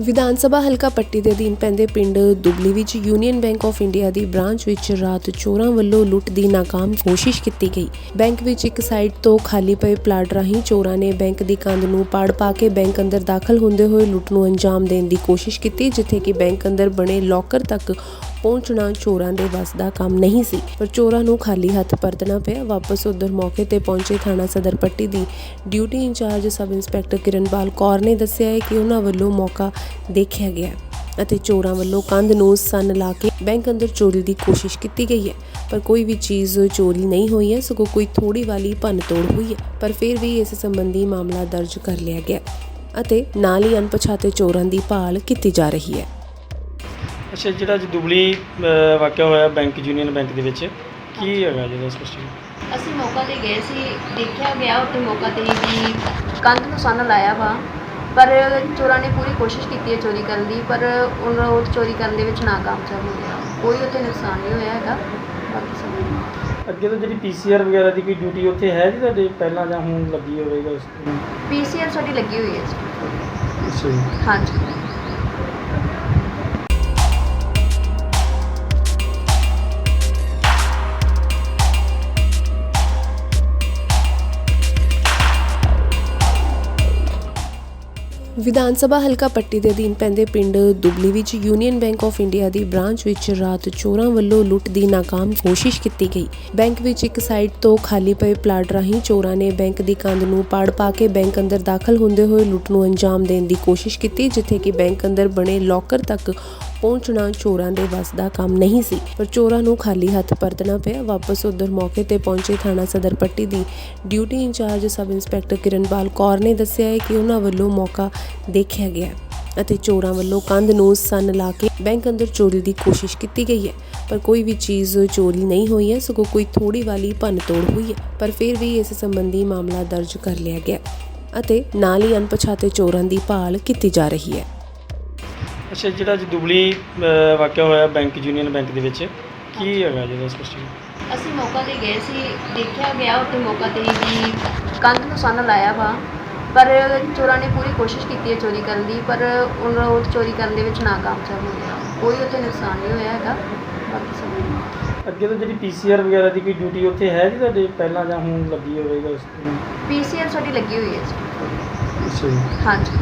ਵਿਧਾਨ ਸਭਾ ਹਲਕਾ ਪੱਟੀ ਦੇ ਅਧੀਨ ਪੈਂਦੇ ਪਿੰਡ ਦੁਬਲੀ ਵਿੱਚ ਯੂਨੀਅਨ ਬੈਂਕ ਆਫ ਇੰਡੀਆ ਦੀ ਬ੍ਰਾਂਚ ਵਿੱਚ ਰਾਤ ਚੋਰਾਂ ਵੱਲੋਂ ਲੁੱਟ ਦੀ ਨਾਕਾਮ ਕੋਸ਼ਿਸ਼ ਕੀਤੀ ਗਈ। ਬੈਂਕ ਵਿੱਚ ਇੱਕ ਸਾਈਡ ਤੋਂ ਖਾਲੀ ਪਏ ਪਲਾਟ ਰਾਹੀਂ ਚੋਰਾਂ ਨੇ ਬੈਂਕ ਦੀ ਕੰਧ ਨੂੰ ਪਾੜ ਪਾ ਕੇ ਬੈਂਕ ਅੰਦਰ ਦਾਖਲ ਹੁੰਦੇ ਹੋਏ ਲੁੱਟ ਨੂੰ ਅੰਜਾਮ ਦੇਣ ਦੀ ਕੋਸ਼ਿਸ਼ ਕੀਤੀ, ਜਿੱਥੇ ਕਿ ਬੈਂਕ ਅੰਦਰ ਬਣੇ ਲੋਕਰ ਤੱਕ ਪਹੁੰਚਣਾ ਚੋਰਾਂ ਦੇ ਵੱਸ ਦਾ ਕੰਮ ਨਹੀਂ ਸੀ। ਪਰ ਚੋਰਾਂ ਨੂੰ ਖਾਲੀ ਹੱਥ ਪਰਤਣਾ ਪਿਆ। ਵਾਪਸ ਉਧਰ ਮੌਕੇ ਤੇ ਪਹੁੰਚੇ ਥਾਣਾ ਸਦਰ ਪੱਟੀ ਦੀ duty incharge sub inspector Kiranpal Kaur ਨੇ ਦੱਸਿਆ ਹੈ ਕਿ ਉਹਨਾਂ ਵੱਲੋਂ ਮੌਕਾ ਦੇਖਿਆ ਗਿਆ ਅਤੇ ਚੋਰਾਂ ਵੱਲੋਂ ਕੰਧ ਨੂੰ ਸੰਨ ਲਾ ਕੇ ਬੈਂਕ ਅੰਦਰ ਚੋਰੀ ਦੀ ਕੋਸ਼ਿਸ਼ ਕੀਤੀ ਗਈ ਹੈ। ਪਰ ਕੋਈ ਵੀ ਚੀਜ਼ ਚੋਰੀ ਨਹੀਂ ਹੋਈ ਹੈ, ਸਗੋਂ ਕੋਈ ਥੋੜੀ ਵਾਲੀ ਭੰਨ ਤੋੜ ਹੋਈ ਹੈ। ਪਰ ਫਿਰ ਵੀ ਇਸ ਸੰਬੰਧੀ ਮਾਮਲਾ ਦਰਜ ਕਰ ਲਿਆ ਗਿਆ ਅਤੇ ਨਾਲ ਹੀ ਅਣਪਛਾਤੇ ਚੋਰਾਂ ਦੀ ਭਾਲ ਕੀਤੀ ਜਾ ਰਹੀ ਹੈ। ਅੱਛਾ ਜਿਹੜਾ ਅੱਜ ਦੁਬਲੀ ਅਹ, ਵਾਕਿਆ ਹੋਇਆ ਬੈਂਕ ਯੂਨੀਅਨ ਬੈਂਕ ਦੇ ਵਿੱਚ ਕੀ ਹੈਗਾ ਜਿਹਦਾ ਸਪੈਸ਼ਲ ਅਸੀਂ ਮੌਕਾ ਤੇ ਗਏ ਸੀ ਦੇਖਿਆ ਗਿਆ ਉੱਥੇ ਮੌਕਾ ਤੇ ਵੀ ਕੰਧ ਨੂੰ ਸੰਨ ਲਾਇਆ ਵਾ ਪਰ ਚੋਰਾਂ ਨੇ ਪੂਰੀ ਕੋਸ਼ਿਸ਼ ਕੀਤੀ ਹੈ ਚੋਰੀ ਕਰਨ ਦੀ ਪਰ ਉਹਨਾਂ ਉਹ ਚੋਰੀ ਕਰਨ ਦੇ ਵਿੱਚ ਨਾਕਾਮਯਾਬ ਹੋ ਗਿਆ। ਕੋਈ ਉੱਥੇ ਨੁਕਸਾਨ ਨਹੀਂ ਹੋਇਆ ਹੈਗਾ ਬਾਕੀ ਸਭ ਅੱਗੇ ਤੋਂ ਜਿਹੜੀ ਪੀਸੀਆਰ ਵਗੈਰਾ ਦੀ ਕੋਈ ਡਿਊਟੀ ਉੱਥੇ ਹੈ ਜੀ ਤੁਹਾਡੇ ਪਹਿਲਾਂ ਜਾਂ ਹੁਣ ਲੱਗੀ ਹੋਵੇਗਾ ਉਸ ਤੋਂ ਸਾਡੀ ਲੱਗੀ ਹੋਈ ਹੈ ਜੀ। ਅੱਛਾ ਜੀ। ਹਾਂਜੀ। ਵਿਧਾਨ ਸਭਾ ਹਲਕਾ ਪੱਟੀ ਦੇ ਅਧੀਨ ਪੈਂਦੇ ਪਿੰਡ ਦੁਬਲੀ ਵਿੱਚ ਯੂਨੀਅਨ ਬੈਂਕ ਆਫ ਇੰਡੀਆ ਦੀ ਬ੍ਰਾਂਚ ਵਿੱਚ ਰਾਤ ਚੋਰਾਂ ਵੱਲੋਂ ਲੁੱਟ ਦੀ ਨਾਕਾਮ ਕੋਸ਼ਿਸ਼ ਕੀਤੀ ਗਈ। ਬੈਂਕ ਵਿੱਚ ਇੱਕ ਸਾਈਡ ਤੋਂ ਖਾਲੀ ਪਏ ਪਲਾਟ ਰਾਹੀਂ ਚੋਰਾਂ ਨੇ ਬੈਂਕ ਦੀ ਕੰਧ ਨੂੰ ਪਾੜ ਪਾ ਕੇ ਬੈਂਕ ਅੰਦਰ ਦਾਖਲ ਹੁੰਦੇ ਹੋਏ ਲੁੱਟ ਨੂੰ ਅੰਜਾਮ ਦੇਣ ਦੀ ਕੋਸ਼ਿਸ਼ ਕੀਤੀ, ਜਿੱਥੇ ਕਿ ਬੈਂਕ ਅੰਦਰ ਬਣੇ ਲੋਕਰ ਤੱਕ ਪਹੁੰਚਣਾ ਚੋਰਾਂ ਦੇ ਵੱਸ ਦਾ ਕੰਮ ਨਹੀਂ ਸੀ। ਪਰ ਚੋਰਾਂ ਨੂੰ ਖਾਲੀ ਹੱਥ ਪਰਤਣਾ ਪਿਆ। ਵਾਪਸ ਉਧਰ ਮੌਕੇ ਤੇ ਪਹੁੰਚੇ ਥਾਣਾ ਸਦਰ ਪੱਟੀ ਦੀ duty incharge sub inspector Kiranpal Kaur ਨੇ ਦੱਸਿਆ ਹੈ ਕਿ ਉਹਨਾਂ ਵੱਲੋਂ ਮੌਕਾ ਦੇਖਿਆ ਗਿਆ ਅਤੇ ਚੋਰਾਂ ਵੱਲੋਂ ਕੰਧ ਨੂੰ ਸੰਨ ਲਾ ਕੇ ਬੈਂਕ ਅੰਦਰ ਚੋਰੀ ਦੀ ਕੋਸ਼ਿਸ਼ ਕੀਤੀ ਗਈ ਹੈ। ਪਰ ਕੋਈ ਵੀ ਚੀਜ਼ ਚੋਰੀ ਨਹੀਂ ਹੋਈ ਹੈ, ਸਗੋਂ ਕੋਈ ਥੋੜੀ ਵਾਲੀ ਭੰਨ ਤੋੜ ਹੋਈ ਹੈ। ਪਰ ਫਿਰ ਵੀ ਇਸ ਸੰਬੰਧੀ ਮਾਮਲਾ ਦਰਜ ਕਰ ਲਿਆ ਗਿਆ ਅਤੇ ਨਾਲ ਹੀ ਅਣਪਛਾਤੇ ਚੋਰਾਂ ਦੀ ਭਾਲ ਕੀਤੀ ਜਾ ਰਹੀ ਹੈ। ਅੱਛਾ ਜਿਹੜਾ ਅੱਜ ਦੁਬਲੀ ਅਹ, ਵਾਕਿਆ ਹੋਇਆ ਬੈਂਕ ਯੂਨੀਅਨ ਬੈਂਕ ਦੇ ਵਿੱਚ ਕੀ ਹੈਗਾ ਜਿਹਦਾ ਸਪੈਸ਼ਲ ਅਸੀਂ ਮੌਕਾ ਤੇ ਗਏ ਸੀ ਦੇਖਿਆ ਗਿਆ ਉੱਥੇ ਮੌਕਾ ਤੇ ਵੀ ਕੰਧ ਨੂੰ ਸੰਨ ਲਾਇਆ ਵਾ। ਪਰ ਚੋਰਾਂ ਨੇ ਪੂਰੀ ਕੋਸ਼ਿਸ਼ ਕੀਤੀ ਹੈ ਚੋਰੀ ਕਰਨ ਦੀ ਪਰ ਉਹਨਾਂ ਉਹ ਚੋਰੀ ਕਰਨ ਦੇ ਵਿੱਚ ਨਾਕਾਮਯਾਬ ਹੋ ਗਿਆ। ਕੋਈ ਉੱਥੇ ਨੁਕਸਾਨ ਨਹੀਂ ਹੋਇਆ ਹੈਗਾ। ਬਾਕੀ ਸਭ ਅੱਗੇ ਤੋਂ ਜਿਹੜੀ ਪੀਸੀਆਰ ਵਗੈਰਾ ਦੀ ਕੋਈ ਡਿਊਟੀ ਉੱਥੇ ਹੈ ਜੀ ਤੁਹਾਡੇ ਪਹਿਲਾਂ ਜਾਂ ਹੁਣ ਲੱਗੀ ਹੋਵੇਗਾ ਉਸ ਤੋਂ ਪੀਸੀਆਰ ਸਾਡੀ ਲੱਗੀ ਹੋਈ ਹੈ ਜੀ। ਅੱਛਾ ਜੀ। ਹਾਂਜੀ।